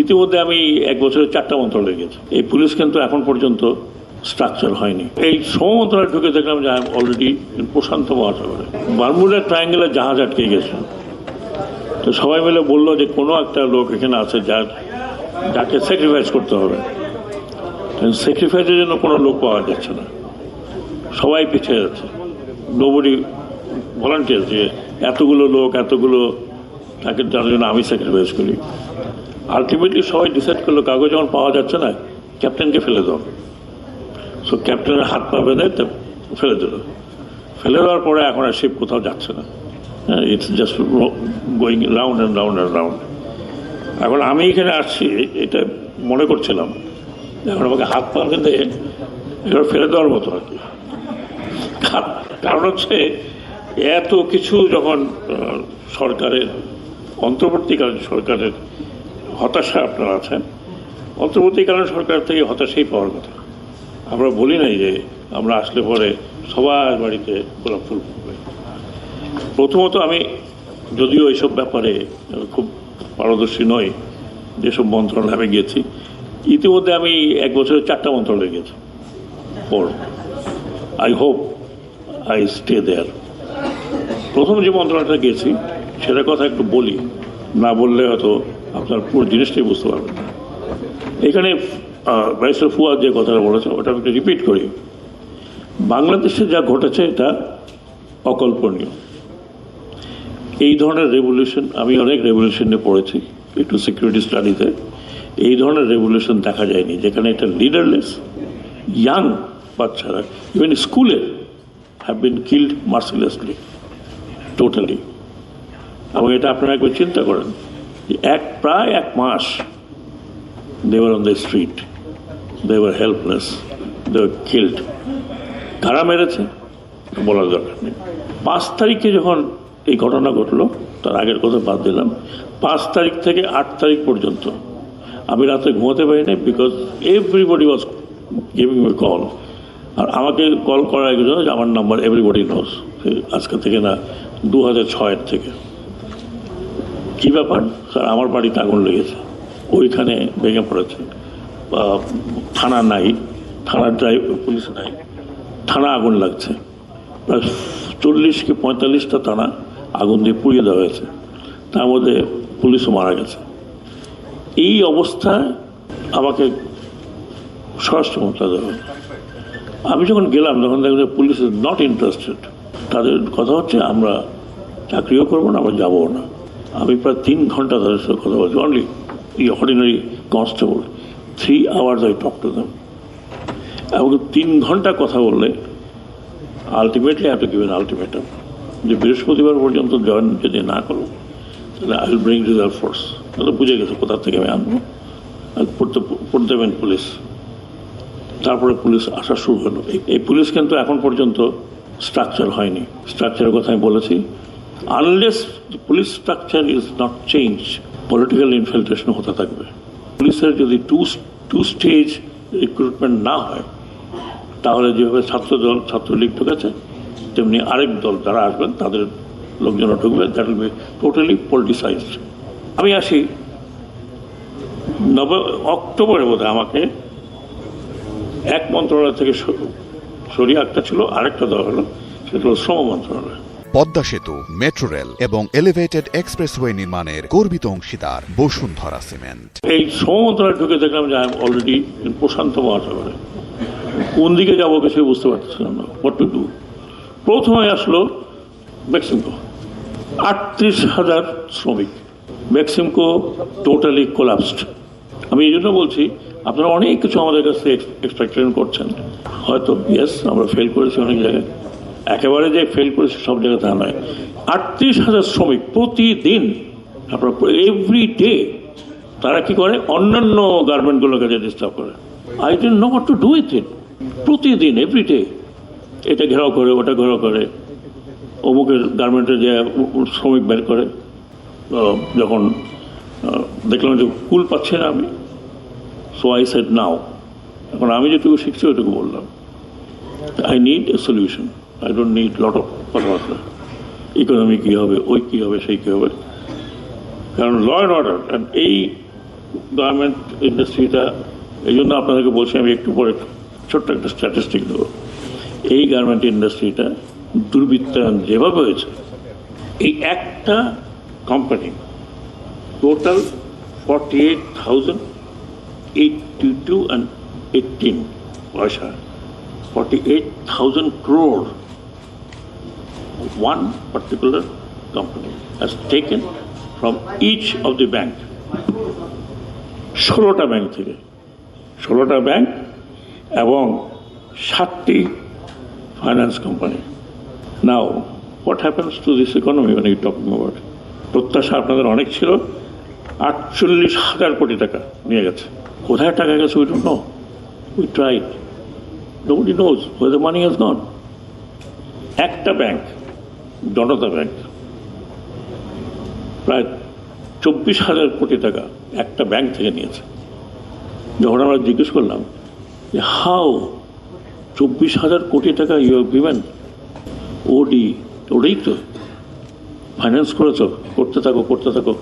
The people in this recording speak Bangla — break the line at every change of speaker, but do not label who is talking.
ইতিমধ্যে আমি এক বছরে চারটা মন্ত্রণালয়ে গেছি। এই পুলিশ কিন্তু এখন পর্যন্ত স্ট্রাকচার হয়নি। এই শ্রম মন্ত্রণালয় ঢুকে দেখলাম যে অলরেডি প্রশান্ত মহাসাগরে। বারমুডা ট্রায়াঙ্গেলে জাহাজ আটকে গেছে। তো সবাই মিলে বলল যে কোনো একটা লোক এখানে আছে যার যাকে স্যাক্রিফাইস করতে হবে। স্যাক্রিফাইসের জন্য কোনো লোক পাওয়া যাচ্ছে না। সবাই পিছিয়ে যাচ্ছে। নোবডি ভলান্টিয়ার যে এতগুলো লোক, এতগুলো তাকে তার জন্য আমি স্যাক্রিফাইস করি। আলটিমেটলি সবাই ডিসাইড করল, কাগজ যখন পাওয়া যাচ্ছে না ক্যাপ্টেনকে ফেলে দাও। সো ক্যাপ্টেনের হাত পা বেঁধে ফেলে দিল। ফেলে দেওয়ার পরে এখন আর শিপ কোথাও যাচ্ছে না। It's just going round and round and round এখন আমি এখানে আসছি, এটা মনে করছিলাম। এখন আমাকে হাত পা বেঁধে এবার ফেলে দেওয়ার মতো আর কি। কার- কারণ হচ্ছে এত কিছু যখন সরকারের, অন্তর্বর্তীকালীন সরকারের হতাশা আপনারা আছেন? অন্তর্বর্তীকালীন সরকার থেকে হতাশাই পাওয়ার কথা। আমরা বলি নাই যে আমরা আসলে পরে সবার বাড়িতে গোলাপ ফুল ফুটবে। প্রথমত আমি যদিও এইসব ব্যাপারে খুব পারদর্শী নই, যেসব মন্ত্রণালয়ে আমি গিয়েছি ইতিমধ্যে আমি এক বছরে চারটা মন্ত্রণালয়ে গেছি। For I hope I stay there প্রথম যে মন্ত্রণালয়টা গেছি, সেটার কথা একটু বলি। না বললে হয়তো আপনার পুরো জিনিসটাই বুঝতে পারবেন। এখানে ব্যারিস্টার ফুয়াদ যে কথাটা বলেছে ওটা আমি একটু রিপিট করি। বাংলাদেশে যা ঘটেছে, এটা অকল্পনীয়। এই ধরনের রেভলিউশন আমি অনেক রেভলিউশন পড়েছি, একটু সিকিউরিটি স্টাডিতে এই ধরনের রেভলিউশন দেখা যায়নি, যেখানে একটা লিডারলেস ইয়াং বাচ্চারা ইভেন স্কুলে have been killed mercilessly totally এবং এটা আপনারা একবার চিন্তা করেন এক প্রায় এক মাস they were on the street they were helpless they were killed কারা মেরেছে? বলার দরকার নেই। পাঁচ তারিখে যখন এই ঘটনা ঘটলো, তার আগের কথা বাদ দিলাম, পাঁচ তারিখ থেকে আট তারিখ পর্যন্ত আমি রাতে ঘুমাতে পারি না because everybody was giving me call আর আমাকে কল করার যে আমার নাম্বার এভরিবডি নোস আজকে থেকে না দু হাজার ছয়ের থেকে। কি ব্যাপার? স্যার, আমার বাড়িতে আগুন লেগেছে। ওইখানে ভেঙে পড়েছে। থানা নাই। থানার ড্রাইভ পুলিশ নাই। থানা আগুন লাগছে। প্রায় চল্লিশ কি পঁয়তাল্লিশটা থানা আগুন দিয়ে পুড়িয়ে দেওয়া হয়েছে। তার মধ্যে পুলিশও মারা গেছে। এই অবস্থায় আমাকে স্বরাষ্ট্র মন্ত্রণালয় দেওয়া। আমি যখন গেলাম, তখন দেখলাম পুলিশ ইজ নট ইন্টারেস্টেড তাদের কথা হচ্ছে, আমরা চাকরিও করব না, আমরা যাব না। আমি প্রায় তিন ঘণ্টা তাদের সাথে কথা বলছি। অনলি এই ordinary constable three hours I talk to them এবং তিন ঘণ্টা কথা বললে ultimately have to give ultimatum যে বৃহস্পতিবার পর্যন্ত জয়েন যদি না করো, তাহলে I will bring reserve force তাহলে বুঝে গেছে কোথা থেকে আমি আনব। আর পড়তে দেবেন পুলিশ। তারপরে পুলিশ আসা শুরু হলো। এই পুলিশ কিন্তু এখন পর্যন্ত স্ট্রাকচার হয়নি। স্ট্রাকচারের কথা আমি বলেছি। Unless police structure is not change political infiltration হতে থাকবে। পুলিশের যদি টু টু স্টেজ রিক্রুটমেন্ট না হয়, তাহলে যেভাবে ছাত্র ছাত্রদল, ছাত্রলীগ ঢুকেছে, তেমনি আরেক দল যারা আসবেন, তাদের লোকজনও ঢুকবে that will be totally politicized আমি আসি, নব, অক্টোবরে বোধহয় আমাকে এক মন্ত্রণালয় থেকে সরিয়ে একটা ছিল, আরেকটা দেওয়া হলো, সেটা হলো শ্রম মন্ত্রণালয়।
পদ্মা সেতু, মেট্রো রেল এবং এলিভেটেড এক্সপ্রেসওয়ে নির্মাণের গর্বিত অংশীদার বসুন্ধরা সিমেন্ট।
এই মন্ত্রণালয় ঢুকে দেখলাম যে অলরেডি প্রশান্ত মহাসাগরে। কোন দিকে যাব কিছু বুঝতে পারছিলাম না হোয়াট টু ডু প্রথমে আসলো মেক্সিমকো আটত্রিশ হাজার শ্রমিক। মেক্সিমকো টোটালি কোলাপসড আমি এই জন্য বলছি, আপনারা অনেক কিছু আমাদের কাছে এক্সপেকটেশন করছেন। হয়তো ইয়েস আমরা ফেল করেছি অনেক জায়গায়। একেবারে যে ফেল করেছে সব জায়গায় তা নয়। আটত্রিশ হাজার শ্রমিক প্রতিদিন, আপনার এভরি ডে তারা কি করে? অন্যান্য গার্মেন্টগুলোকে যে ডিস্টার্ব করে। I don't know to do it প্রতিদিন এভরি ডে এটা ঘেরাও করে, ওটা ঘেরাও করে। অমুকের গার্মেন্টে যে শ্রমিক বের করে যখন দেখলাম যে কুল পাচ্ছে না আমি। সো আই সেট নাও এখন আমি যেটুকু শিখছি, ওইটুকু বললাম। I need a solution I don't need lot of কথাবার্তা ইকোনমি কী হবে, ওই কী হবে, সেই কী হবে? কারণ ল অ্যান্ড অর্ডার এই গার্মেন্ট ইন্ডাস্ট্রিটা এই জন্য আপনাদেরকে বলছি আমি একটু পরে ছোট্ট একটা স্ট্যাটিস্টিক দেবো। এই গার্মেন্ট ইন্ডাস্ট্রিটা দুর্বৃত্তায়ন যেভাবে হয়েছে, এই একটা company total forty eight thousand eighty two and eighteen পয়সা। Forty eight thousand crore one particular company has taken from each of the bank. ষোলোটা ব্যাংক থেকে। ষোলোটা ব্যাংক এবং সাতটি finance company now what happens to this economy মানে টকিং অ্যাবাউট প্রত্যাশা আপনাদের অনেক ছিল। আটচল্লিশ হাজার কোটি টাকা নিয়ে গেছে। কোথায় টাকা গেছে we don't know we tried nobody knows way the money has gone একটা ব্যাংক জনতা ব্যাংক প্রায় চব্বিশ হাজার কোটি টাকা একটা ব্যাংক থেকে নিয়েছে। যখন আমরা জিজ্ঞেস করলাম যে হাউ চব্বিশ হাজার কোটি টাকা ইউ গিভেন ওডি ওটাই তো ফাইন্যান্স করেছ, করতে থাকো করতে থাকো।